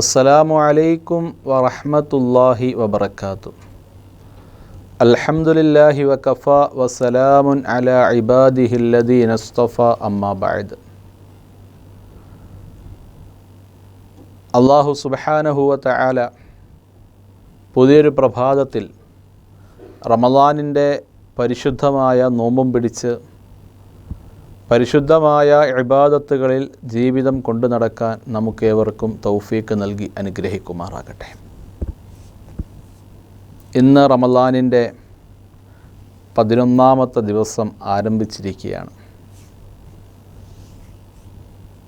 അസ്സലാമു അലൈക്കും വറഹ്മത്തുള്ളാഹി വബർക്കാത്തു അൽഹംദുലില്ലാഹി വകഫ വസലാമുൻ അലാ ഇബാദിഹില്ലദീന ഇസ്തഫ അമ്മാ ബഅദ്. അള്ളാഹു സുബ്ഹാനഹു വതആല പുതിയൊരു പ്രഭാതത്തിൽ റമദാനിന്റെ പരിശുദ്ധമായ നോമ്പും പിടിച്ച് പരിശുദ്ധമായ ഇബാദത്തുകളിൽ ജീവിതം കൊണ്ടു നടക്കാൻ നമുക്കേവർക്കും തൗഫീക്ക് നൽകി അനുഗ്രഹിക്കുമാറാകട്ടെ. ഇന്ന് റമലാനിന്റെ പതിനൊന്നാമത്തെ ദിവസം ആരംഭിച്ചിരിക്കുകയാണ്.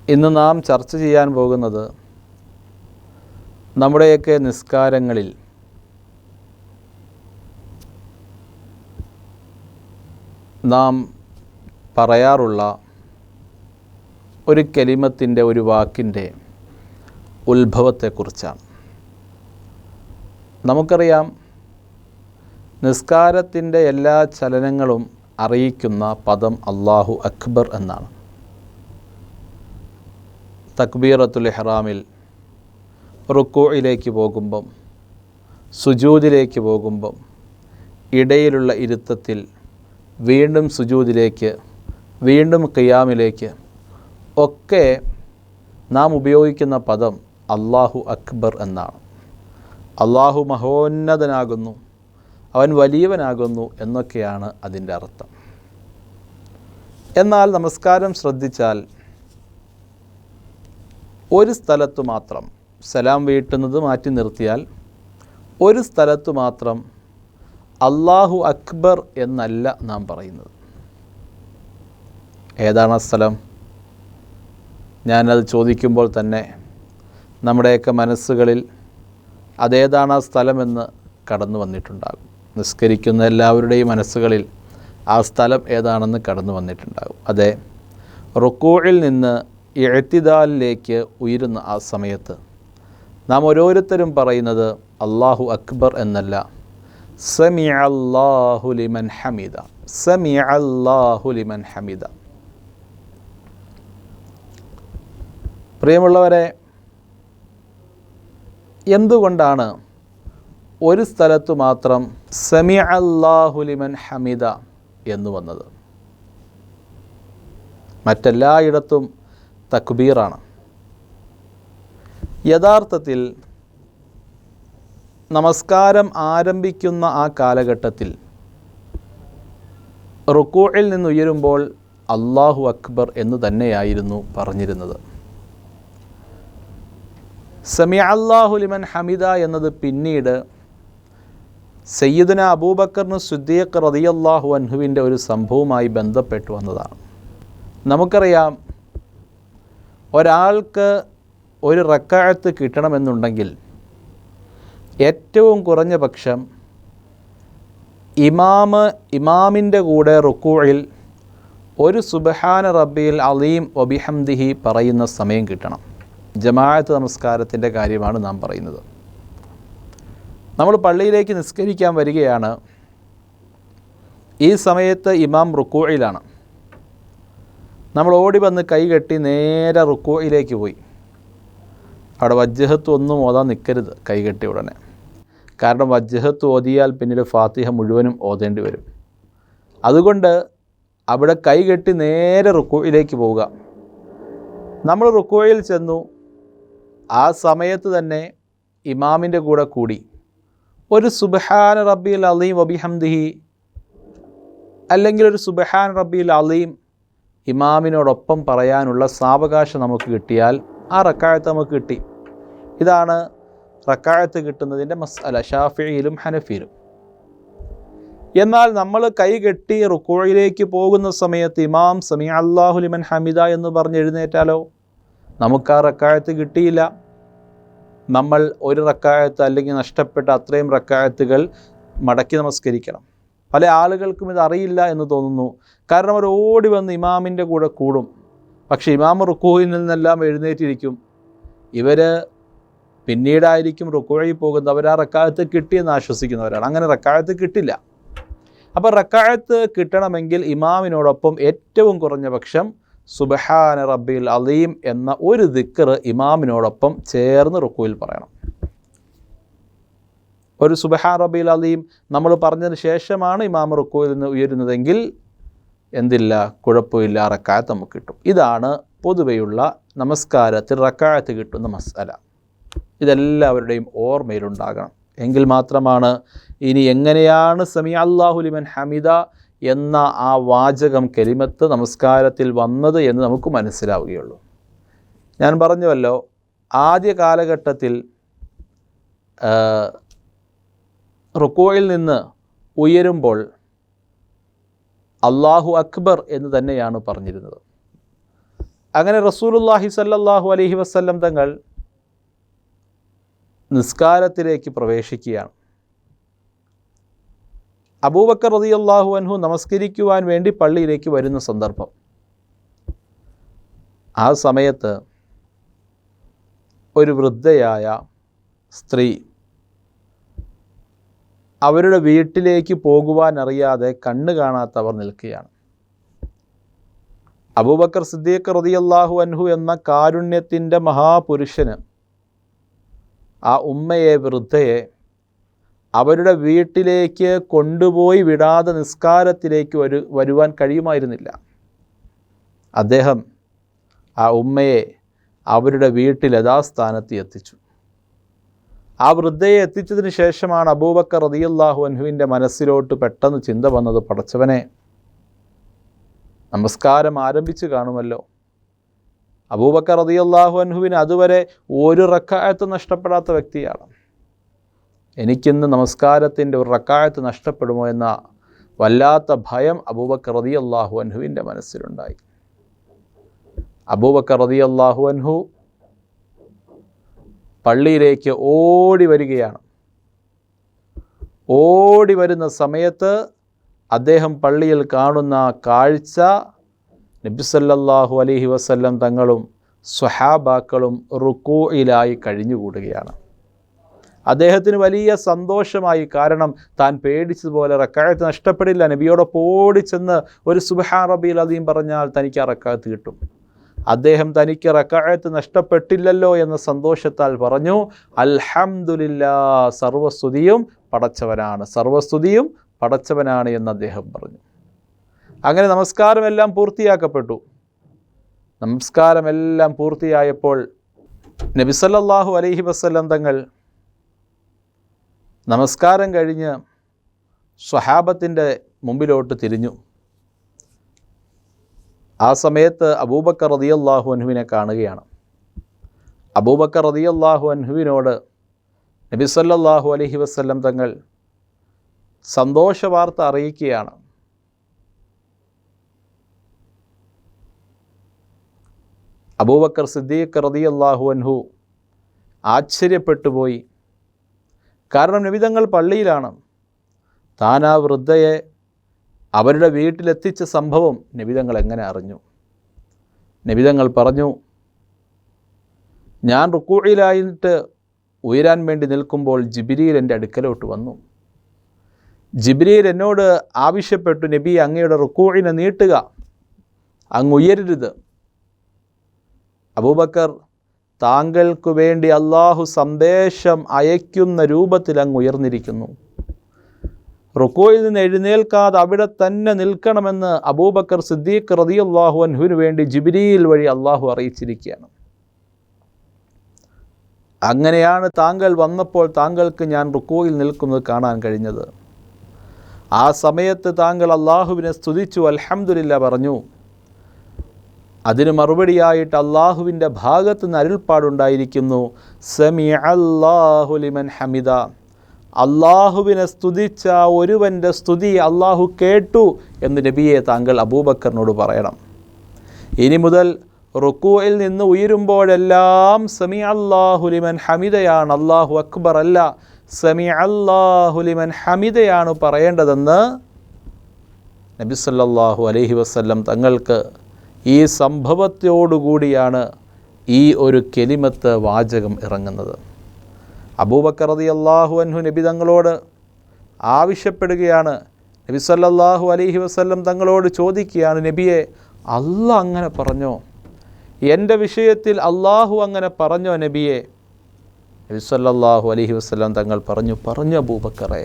ഇന്ന് നാം ചർച്ച ചെയ്യാൻ പോകുന്നത് നമ്മുടെയൊക്കെ നിസ്കാരങ്ങളിൽ നാം പറയാറുള്ള ഒരു കലിമത്തിന്റെ ഒരു വാക്കിന്റെ ഉത്ഭവത്തെക്കുറിച്ചാണ്. നമുക്കറിയാം നിസ്കാരത്തിന്റെ എല്ലാ ചലനങ്ങളും അറിയിക്കുന്ന പദം അള്ളാഹു അക്ബർ എന്നാണ്. തക്ബീറത്തുൽ ഇഹ്റാമിൽ റുക്കോയിലേക്ക് പോകുമ്പം സുജൂദിലേക്ക് പോകുമ്പം ഇടയിലുള്ള ഇരുത്തത്തിൽ വീണ്ടും സുജൂദിലേക്ക് വീണ്ടും ഖിയാമിലേക്ക്. ഒക്കെ നാം ഉപയോഗിക്കുന്ന പദം അള്ളാഹു അക്ബർ എന്നാണ്. അള്ളാഹു മഹോന്നതനാകുന്നു അവൻ വലിയവനാകുന്നു എന്നൊക്കെയാണ് അതിന്റെ അർത്ഥം. എന്നാൽ നമസ്കാരം ശ്രദ്ധിച്ചാൽ ഒരു സ്ഥലത്ത് മാത്രം സലാം വീട്ടുന്നത് മാറ്റി നിർത്തിയാൽ ഒരു സ്ഥലത്ത് മാത്രം അള്ളാഹു അക്ബർ എന്നല്ല നാം പറയുന്നത്. ഏതാണ് ആ സ്ഥലം? ഞാനത് ചോദിക്കുമ്പോൾ തന്നെ നമ്മുടെയൊക്കെ മനസ്സുകളിൽ അതേതാണ് ആ സ്ഥലമെന്ന് കടന്നു വന്നിട്ടുണ്ടാകും. നിസ്കരിക്കുന്ന എല്ലാവരുടെയും മനസ്സുകളിൽ ആ സ്ഥലം ഏതാണെന്ന് കടന്നു വന്നിട്ടുണ്ടാകും. അതെ റുക്കൂഴിൽ നിന്ന് എഴുത്തിദാലിലേക്ക് ഉയരുന്ന ആ സമയത്ത് നാം ഓരോരുത്തരും പറയുന്നത് അള്ളാഹു അക്ബർ എന്നല്ല. സമി അള്ളാഹുലിമൻ ഹമീദ. സമി അള്ളാഹുലിമൻ ഹമീദ. പ്രിയമുള്ളവരെ എന്തുകൊണ്ടാണ് ഒരു സ്ഥലത്ത് മാത്രം സമി അള്ളാഹുലിമൻ ഹമീദ എന്ന് വന്നത്? മറ്റെല്ലായിടത്തും തക്ബീറാണ്. യഥാർത്ഥത്തിൽ നമസ്കാരം ആരംഭിക്കുന്ന ആ കാലഘട്ടത്തിൽ റുക്കൂഴിൽ നിന്നുയരുമ്പോൾ അള്ളാഹു അക്ബർ എന്ന് തന്നെയായിരുന്നു പറഞ്ഞിരുന്നത്. സമി അള്ളാഹുലിമൻ ഹമിദ എന്നത് പിന്നീട് സയ്യിദുന അബൂബക്കറിന് സുദ്ദീഖ് റതിയല്ലാഹു അൻഹുവിന്റെ ഒരു സംഭവവുമായി ബന്ധപ്പെട്ടു വന്നതാണ്. നമുക്കറിയാം ഒരാൾക്ക് ഒരു റക്കാഴത്ത് കിട്ടണമെന്നുണ്ടെങ്കിൽ ഏറ്റവും കുറഞ്ഞ പക്ഷം ഇമാമ് ഇമാമിന്റെ കൂടെ റുക്കൂഴിൽ ഒരു സുബഹാന റബ്ബിയിൽ അലീം ഒബിഹംദിഹി പറയുന്ന സമയം കിട്ടണം. ജമാഅത്ത് നമസ്കാരത്തിന്റെ കാര്യമാണ് നാം പറയുന്നത്. നമ്മൾ പള്ളിയിലേക്ക് നിസ്കരിക്കാൻ വരികയാണ്. ഈ സമയത്ത് ഇമാം റുക്കോയിലാണ് നമ്മൾ ഓടി വന്ന് കൈകെട്ടി നേരെ റുക്കോയിലേക്ക് പോയി. അവിടെ വജ്ജഹത്ത് ഒന്നും ഓതാൻ നിൽക്കരുത് കൈകെട്ടി ഉടനെ. കാരണം വജ്ജഹത്ത് ഓതിയാൽ പിന്നീട് ഫാത്തിഹ മുഴുവനും ഓതേണ്ടി വരും. അതുകൊണ്ട് അവിടെ കൈകെട്ടി നേരെ റുക്കോയിലേക്ക് പോവുക. നമ്മൾ റുക്കോയിൽ ചെന്നു. ആ സമയത്ത് തന്നെ ഇമാമിന്റെ കൂടെ കൂടി. ഒരു സുബഹാൻ റബ്ബിൽ അലീം വബിഹംദിഹി അല്ലെങ്കിൽ ഒരു സുബഹാൻ റബ്ബിൽ അലീം ഇമാമിനോടൊപ്പം പറയാനുള്ള സാവകാശം നമുക്ക് കിട്ടിയാൽ ആ റക്കായത്ത് നമുക്ക് കിട്ടി. ഇതാണ് റക്കായത്ത് കിട്ടുന്നതിന്റെ മസ്അല ഷാഫിയിലും ഹനഫിയിലും. എന്നാൽ നമ്മൾ കൈ കെട്ടി റുക്കോയിലേക്ക് പോകുന്ന സമയത്ത് ഇമാം സമി അള്ളാഹുലിമൻ ഹമിദ എന്ന് പറഞ്ഞ് എഴുന്നേറ്റാലോ? നമുക്ക് ആ റക്കായത്ത് കിട്ടിയില്ല. നമ്മൾ ഒരു റക്കായത്ത് അല്ലെങ്കിൽ നഷ്ടപ്പെട്ട അത്രയും റക്കായത്തുകൾ മടക്കി നമസ്കരിക്കണം. പല ആളുകൾക്കും ഇത് അറിയില്ല എന്ന് തോന്നുന്നു. കാരണം അവർ ഓടി വന്ന് ഇമാമിന്റെ കൂടെ കൂടും. പക്ഷേ ഇമാം റുക്കോയിൽ നിന്നെല്ലാം എഴുന്നേറ്റിരിക്കും. ഇവർ പിന്നീടായിരിക്കും റുക്കോയിൽ പോകുന്നത്. അവർ ആ റക്കായത്ത് കിട്ടിയെന്ന് ആശ്വസിക്കുന്നവരാണ്. അങ്ങനെ റക്കായത്ത് കിട്ടില്ല. അപ്പോൾ റക്കായത്ത് കിട്ടണമെങ്കിൽ ഇമാമിനോടൊപ്പം ഏറ്റവും കുറഞ്ഞ പക്ഷം സുബഹാന റബ്ബിൽ അലീം എന്ന ഒരു ദിക്കർ ഇമാമിനോടൊപ്പം ചേർന്ന് റുക്കുവിൽ പറയണം. ഒരു സുബഹാൻ റബ്ബിൽ അലീം നമ്മൾ പറഞ്ഞതിന് ശേഷമാണ് ഇമാം റുക്കുവിൽ നിന്ന് ഉയരുന്നതെങ്കിൽ എന്തില്ല കുഴപ്പമില്ല റക്കായത്ത് നമുക്ക് കിട്ടും. ഇതാണ് പൊതുവെയുള്ള നമസ്കാരത്തിൽ റക്കായത്ത് കിട്ടുന്ന മസാല ഇതെല്ലാവരുടെയും ഓർമ്മയിലുണ്ടാകണം. എങ്കിൽ മാത്രമാണ് ഇനി എങ്ങനെയാണ് സമി അള്ളാഹുലിമൻ ഹമിദ എന്ന ആ വാചകം കെലിമത്ത് നമസ്കാരത്തിൽ വന്നത് എന്ന് നമുക്ക് മനസ്സിലാവുകയുള്ളൂ. ഞാൻ പറഞ്ഞുവല്ലോ ആദ്യ കാലഘട്ടത്തിൽ റുക്കോയിൽ നിന്ന് ഉയരുമ്പോൾ അള്ളാഹു അക്ബർ എന്ന് തന്നെയാണ് പറഞ്ഞിരുന്നത്. അങ്ങനെ റസൂലുല്ലാഹി സല്ലല്ലാഹു അലഹി വസല്ലം തങ്ങൾ നിസ്കാരത്തിലേക്ക് പ്രവേശിക്കുകയാണ്. അബൂബക്കർ റളിയല്ലാഹു അൻഹു നമസ്കരിക്കുവാൻ വേണ്ടി പള്ളിയിലേക്ക് വരുന്ന സന്ദർഭം. ആ സമയത്ത് ഒരു വൃദ്ധയായ സ്ത്രീ അവരുടെ വീട്ടിലേക്ക് പോകുവാൻ അറിയാതെ കണ്ണ് കാണാത്തവർ നിൽക്കുകയാണ്. അബൂബക്കർ സിദ്ദീഖ് റളിയല്ലാഹു അൻഹു എന്ന കാരുണ്യത്തിന്റെ മഹാപുരുഷന് ആ ഉമ്മയെ വൃദ്ധയെ അവരുടെ വീട്ടിലേക്ക് കൊണ്ടുപോയി വിടാതെ നിസ്കാരത്തിലേക്ക് വരു വരുവാൻ കഴിയുമായിരുന്നില്ല. അദ്ദേഹം ആ ഉമ്മയെ അവരുടെ വീട്ടിൽ യഥാസ്ഥാനത്ത് എത്തിച്ചു. ആ വൃദ്ധയെ എത്തിച്ചതിന് ശേഷമാണ് അബൂബക്കർ റതിയല്ലാഹു അൻഹുവിന്റെ മനസ്സിലോട്ട് പെട്ടെന്ന് ചിന്ത വന്നത് പടച്ചവനെ നമസ്കാരം ആരംഭിച്ചു കാണുമല്ലോ. അബൂബക്കർ റതിയല്ലാഹു അൻഹുവിന് അതുവരെ ഒരു റക്കായത്ത് നഷ്ടപ്പെടാത്ത വ്യക്തിയാണ്. എനിക്കിന്ന് നമസ്കാരത്തിന്റെ ഒരു റക്കായത്ത് നഷ്ടപ്പെടുമോ എന്ന വല്ലാത്ത ഭയം അബൂബക്കർ അള്ളാഹു അൻഹുവിന്റെ മനസ്സിലുണ്ടായി. അബൂബക്കർ അള്ളാഹു അൻഹു പള്ളിയിലേക്ക് ഓടി വരികയാണ്. ഓടി വരുന്ന സമയത്ത് അദ്ദേഹം പള്ളിയിൽ കാണുന്ന കാഴ്ച നബിസല്ലാഹു അലഹി വസല്ലം തങ്ങളും സ്വഹാബാക്കളും റുക്കൂയിലായി കഴിഞ്ഞുകൂടുകയാണ്. അദ്ദേഹത്തിന് വലിയ സന്തോഷമായി. കാരണം താൻ പേടിച്ചതുപോലെ റക്കായത്ത് നഷ്ടപ്പെടില്ല. നബിയോടൊപ്പം ഓടിച്ചെന്ന് ഒരു സുബഹാ റബീൽ അദീം പറഞ്ഞാൽ തനിക്ക് ആ റക്കായത്ത് കിട്ടും. അദ്ദേഹം തനിക്ക് റക്കായത്ത് നഷ്ടപ്പെട്ടില്ലല്ലോ എന്ന സന്തോഷത്താൽ പറഞ്ഞു അൽഹംദുലില്ലാ സർവസ്തുതിയും പടച്ചവനാണ്. സർവസ്തുതിയും പടച്ചവനാണ് എന്ന് അദ്ദേഹം പറഞ്ഞു. അങ്ങനെ നമസ്കാരമെല്ലാം പൂർത്തിയാക്കപ്പെട്ടു. നമസ്കാരമെല്ലാം പൂർത്തിയായപ്പോൾ നബിസല്ലാഹു അലൈഹി വസ്ലം തങ്ങൾ നമസ്കാരം കഴിഞ്ഞ് സ്വഹാബത്തിന്റെ മുമ്പിലോട്ട് തിരിഞ്ഞു. ആ സമയത്ത് അബൂബക്കർ റതിയല്ലാഹു അൻഹുവിനെ കാണുകയാണ്. അബൂബക്കർ റതിയല്ലാഹു അൻഹുവിനോട് നബി സല്ലല്ലാഹു അലൈഹി വസല്ലം തങ്ങൾ സന്തോഷവാർത്ത അറിയിക്കുകയാണ്. അബൂബക്കർ സിദ്ദീഖ് റതിയല്ലാഹു അൻഹു ആശ്ചര്യപ്പെട്ടു പോയി. കാരണം നിമിതങ്ങൾ പള്ളിയിലാണ്. താൻ ആ വൃദ്ധയെ അവരുടെ വീട്ടിലെത്തിച്ച സംഭവം നബിതങ്ങൾ എങ്ങനെ അറിഞ്ഞു? നബിതങ്ങൾ പറഞ്ഞു ഞാൻ റുക്കൂഴിയിലായിട്ട് ഉയരാൻ വേണ്ടി നിൽക്കുമ്പോൾ ജിബിരിയിൽ എന്റെ അടുക്കലോട്ട് വന്നു. ജിബിരിയിൽ എന്നോട് ആവശ്യപ്പെട്ടു നബി അങ്ങയുടെ റുക്കൂഴിനെ നീട്ടുക അങ്ങ് ഉയരരുത്. അബൂബക്കർ താങ്കൾക്ക് വേണ്ടി അള്ളാഹു സന്ദേശം അയക്കുന്ന രൂപത്തിൽ അങ്ങ് ഉയർന്നിരിക്കുന്നു. റുക്കോയിൽ നിന്ന് എഴുന്നേൽക്കാതെ അവിടെ തന്നെ നിൽക്കണമെന്ന് അബൂബക്കർ സിദ്ദീഖ് റതി അള്ളാഹു അൻഹുവിന് വേണ്ടി ജിബിരിയിൽ വഴി അള്ളാഹു അറിയിച്ചിരിക്കുകയാണ്. അങ്ങനെയാണ് താങ്കൾ വന്നപ്പോൾ താങ്കൾക്ക് ഞാൻ റുക്കോയിൽ നിൽക്കുന്നത് കാണാൻ കഴിഞ്ഞത്. ആ സമയത്ത് താങ്കൾ അള്ളാഹുവിനെ സ്തുതിച്ചു അൽഹംദുലില്ല പറഞ്ഞു അതിന് മറുപടിയായിട്ട് അള്ളാഹുവിന്റെ ഭാഗത്ത് നിന്ന് അരുൾപ്പാടുണ്ടായിരിക്കുന്നു. സമി അള്ളാഹുലിമൻ ഹമിദ. അള്ളാഹുവിനെ സ്തുതിച്ച ഒരുവന്റെ സ്തുതി അള്ളാഹു കേട്ടു എന്ന് നബിയെ താങ്കൾ അബൂബക്കറിനോട് പറയണം. ഇനി മുതൽ റുക്കുവിൽ നിന്ന് ഉയരുമ്പോഴെല്ലാം സമി അള്ളാഹുലിമൻ ഹമിദയാണ് അള്ളാഹു അക്ബർ അല്ല സമി അള്ളാഹുലിമൻ ഹമിദയാണ് പറയേണ്ടതെന്ന് നബി സല്ലല്ലാഹു അലൈഹി വസല്ലം തങ്ങൾക്ക് ഈ സംഭവത്തോടുകൂടിയാണ് ഈ ഒരു കെലിമത്ത് വാചകം ഇറങ്ങുന്നത്. അബൂബക്കർ റതി അള്ളാഹു അൻഹു നബി തങ്ങളോട് ആവശ്യപ്പെടുകയാണ്. നബി സല്ലല്ലാഹു അലൈഹി വസ്ല്ലം തങ്ങളോട് ചോദിക്കുകയാണ് നബിയെ അല്ല അങ്ങനെ പറഞ്ഞോ? എന്റെ വിഷയത്തിൽ അള്ളാഹു അങ്ങനെ പറഞ്ഞോ നബിയെ? നബി സല്ലല്ലാഹു അലൈഹി വസല്ലം തങ്ങൾ പറഞ്ഞു പറഞ്ഞു അബൂബക്കറെ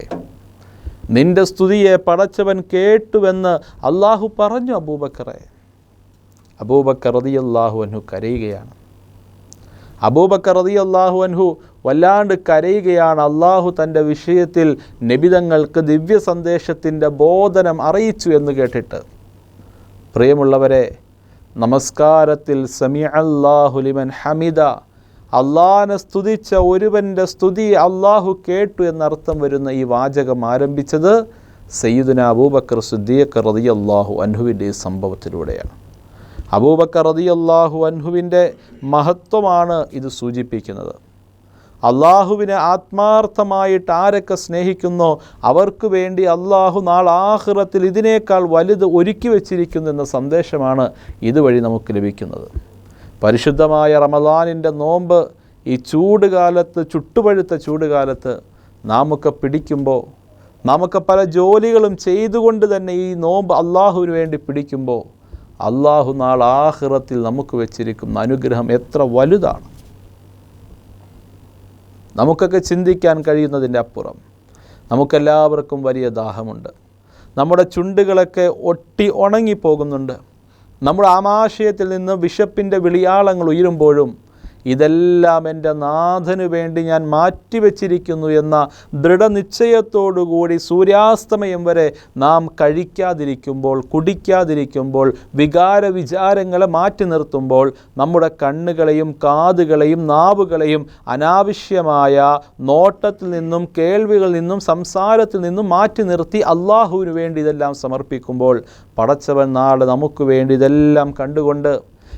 നിന്റെ സ്തുതിയെ പടച്ചവൻ കേട്ടുവെന്ന് അള്ളാഹു പറഞ്ഞു അബൂബക്കറെ. അബൂബക്കർ റതി അള്ളാഹു അൻഹു കരയുകയാണ്. അബൂബക്കർ റതി അള്ളാഹു അൻഹു വല്ലാണ്ട് കരയുകയാണ് അള്ളാഹു തന്റെ വിഷയത്തിൽ നിബിതങ്ങൾക്ക് ദിവ്യ സന്ദേശത്തിന്റെ ബോധനം അറിയിച്ചു എന്ന് കേട്ടിട്ട്. പ്രിയമുള്ളവരെ നമസ്കാരത്തിൽ സമി അള്ളാഹുലിമൻ ഹമിദ. അള്ളാഹിനെ സ്തുതിച്ച ഒരുവന്റെ സ്തുതി അള്ളാഹു കേട്ടു എന്നർത്ഥം വരുന്ന ഈ വാചകം ആരംഭിച്ചത് സയ്യിദുന അബൂബക്കർ സുദ്ദീഖ് റളിയല്ലാഹു അൻഹുവിന്റെ സംഭവത്തിലൂടെയാണ്. അബൂബക്കർ റളിയല്ലാഹു അൻഹുവിന്റെ മഹത്വമാണ് ഇത് സൂചിപ്പിക്കുന്നത്. അള്ളാഹുവിനെ ആത്മാർത്ഥമായിട്ട് ആരൊക്കെ സ്നേഹിക്കുന്നോ അവർക്ക് വേണ്ടി അള്ളാഹു നാളാഹുറത്തിൽ ഇതിനേക്കാൾ വലുത് ഒരുക്കി വച്ചിരിക്കുന്നു എന്ന സന്ദേശമാണ് ഇതുവഴി നമുക്ക് ലഭിക്കുന്നത്. പരിശുദ്ധമായ റമദാനിന്റെ നോമ്പ് ഈ ചൂടുകാലത്ത് ചുട്ടുപഴുത്ത ചൂടുകാലത്ത് നാമൊക്കെ പിടിക്കുമ്പോൾ നമുക്ക് പല ജോലികളും ചെയ്തുകൊണ്ട് തന്നെ ഈ നോമ്പ് അള്ളാഹുവിന് വേണ്ടി പിടിക്കുമ്പോൾ അള്ളാഹു നാൾ ആഹ്റത്തിൽ നമുക്ക് വെച്ചിരിക്കുന്ന അനുഗ്രഹം എത്ര വലുതാണ്? നമുക്കൊക്കെ ചിന്തിക്കാൻ കഴിയുന്നതിന്റെ അപ്പുറം. നമുക്കെല്ലാവർക്കും വലിയ ദാഹമുണ്ട്. നമ്മുടെ ചുണ്ടുകളൊക്കെ ഒട്ടി ഉണങ്ങിപ്പോകുന്നുണ്ട്. നമ്മുടെ ആമാശയത്തിൽ നിന്ന് വിശപ്പിന്റെ വിളിയാളങ്ങൾ ഉയരുമ്പോഴും ഇതെല്ലാം എന്റെ നാഥനു വേണ്ടി ഞാൻ മാറ്റിവെച്ചിരിക്കുന്നു എന്ന ദൃഢനിശ്ചയത്തോടുകൂടി സൂര്യാസ്തമയം വരെ നാം കഴിക്കാതിരിക്കുമ്പോൾ കുടിക്കാതിരിക്കുമ്പോൾ വികാര വിചാരങ്ങളെ മാറ്റി നിർത്തുമ്പോൾ നമ്മുടെ കണ്ണുകളെയും കാതുകളെയും നാവുകളെയും അനാവശ്യമായ നോട്ടത്തിൽ നിന്നും കേൾവികളിൽ നിന്നും സംസാരത്തിൽ നിന്നും മാറ്റി നിർത്തി അള്ളാഹുവിന് വേണ്ടി ഇതെല്ലാം സമർപ്പിക്കുമ്പോൾ പടച്ചവൻ നാളെ നമുക്ക് വേണ്ടി ഇതെല്ലാം കണ്ടുകൊണ്ട്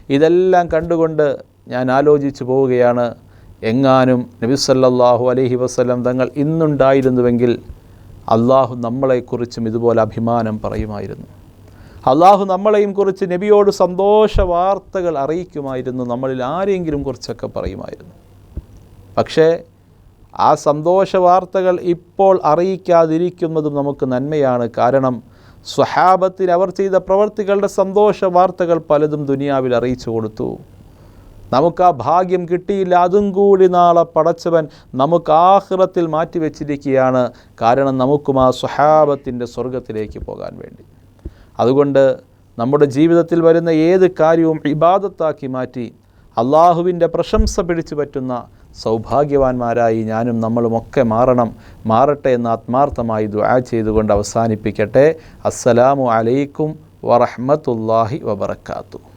ഇതെല്ലാം കണ്ടുകൊണ്ട് ഞാൻ ആലോചിച്ചു പോവുകയാണ്. എങ്ങാനും നബി സല്ലല്ലാഹു അലൈഹി വസല്ലം തങ്ങൾ ഇന്നുണ്ടായിരുന്നുവെങ്കിൽ അള്ളാഹു നമ്മളെക്കുറിച്ചും ഇതുപോലെ അഭിമാനം പറയുമായിരുന്നു. അള്ളാഹു നമ്മളെയും കുറിച്ച് നബിയോട് സന്തോഷ വാർത്തകൾ അറിയിക്കുമായിരുന്നു. നമ്മളിൽ ആരെങ്കിലും കുറിച്ചൊക്കെ പറയുമായിരുന്നു. പക്ഷേ ആ സന്തോഷ വാർത്തകൾ ഇപ്പോൾ അറിയിക്കാതിരിക്കുന്നതും നമുക്ക് നന്മയാണ്. കാരണം സ്വഹാബത്തിൽ അവർ ചെയ്ത പ്രവർത്തികളുടെ സന്തോഷ വാർത്തകൾ പലതും ദുനിയാവിൽ അറിയിച്ചു കൊടുത്തു. നമുക്ക് ആ ഭാഗ്യം കിട്ടിയില്ല. അതും കൂടി നാളെ പടച്ചവൻ നമുക്ക് ആഹ്റത്തിൽ മാറ്റിവെച്ചിരിക്കുകയാണ്. കാരണം നമുക്കും ആ സ്വഹാബത്തിന്റെ സ്വർഗത്തിലേക്ക് പോകാൻ വേണ്ടി. അതുകൊണ്ട് നമ്മുടെ ജീവിതത്തിൽ വരുന്ന ഏത് കാര്യവും ഇബാദത്താക്കി മാറ്റി അള്ളാഹുവിന്റെ പ്രശംസ പിടിച്ചു പറ്റുന്ന സൗഭാഗ്യവാന്മാരായി ഞാനും നമ്മളുമൊക്കെ മാറണം. മാറട്ടെ എന്ന് ആത്മാർത്ഥമായി ദുആ ചെയ്തുകൊണ്ട് അവസാനിപ്പിക്കട്ടെ. അസ്സലാമു അലൈക്കും വറഹ്മത്തുള്ളാഹി വബറകാതുഹു.